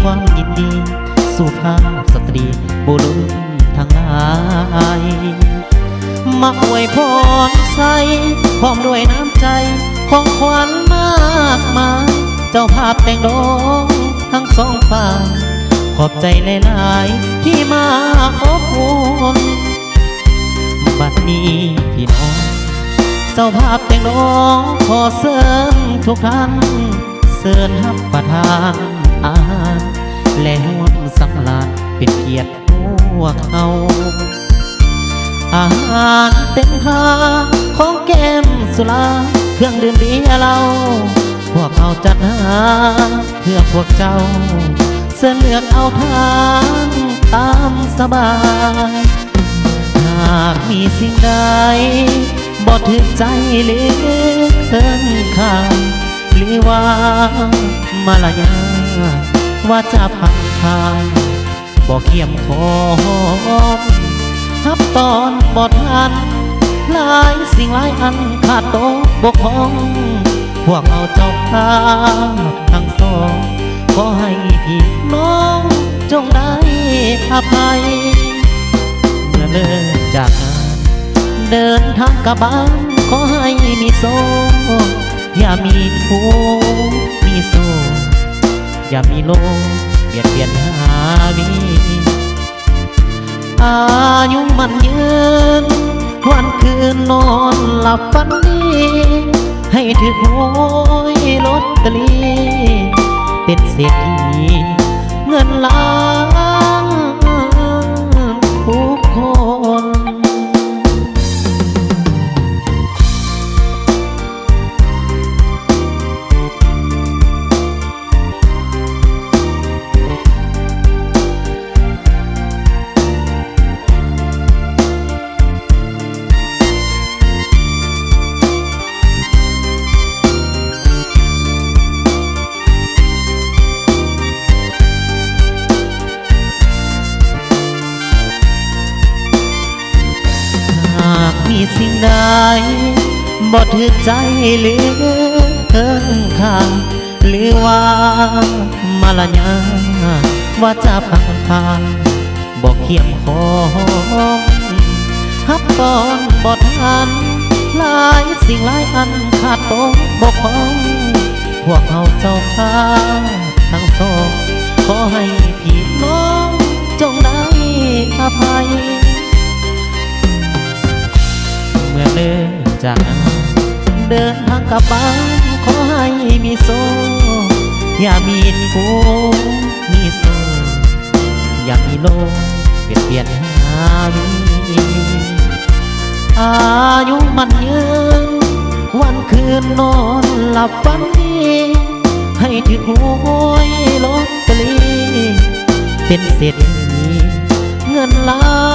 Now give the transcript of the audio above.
ความยินดี สุภาพสตรีบุรุษทั้งหลายมาอวยพรใส่พร้อมด้วยน้ำใจของขวัญมากมายเจ้าภาพแต่งดองทั้งสองฝ่ายขอบใจหลายๆที่มาอบอุ่นบัดนี้พี่น้อง เจ้าภาพแต่งดองขอเชิญทุกท่านเชิญรับประทาน พวกเขาอาหารเต็มพาของแก้มสุราเครื่องดื่มเบียร์เรา พวกเขาจัดหา เพื่อพวกเจ้า เสื้อเลือกเอาทางตามสบาย หากมีสิ่งใดบ่ถึกใจหรือเกินค่าหรือว่ามารยาว่าจะพังทาง บ่เขียมขอมทับตอนบอดทันหลายสิ่งหลายอันขาดตกบกพร่อง พวกเอาเจ้าภาพทั้งสองขอให้พี่น้องจงได้อภัยเมื่อเลิกจากงานเดินทางกลับบ้านขอให้มีโซอย่ามีทุกมีโซอย่ามีโล บียดเบียนหาวีอายุมันยืน วันคืนนอนหลับฝันดี ให้ถึกหวยลอตเตอรี่เป็นเศรษฐี บ่ถือใจหรือเกินค่าหรือว่ามาละยาว่าจะพังพานบอกเขียมขอมฮับตอนบ่ทันหลายสิ่งหลายอันขาดตกบกพร่องพวกเขาเจ้าข้าทั้งสองขอให้พี่น้องจงได้อภัย เมื่อเลิกจาก เดินทางกลับบ้าน ขอให้มีโซ อย่ามีทุกข์มีโซ อย่ามีโลเปลี่ยนเปลี่ยนหาวีอายุมันยืน วันคืนนอนหลับฝันดีให้ถึงหวยลอตเตอรี่เป็นเศรษฐีเงินล้าน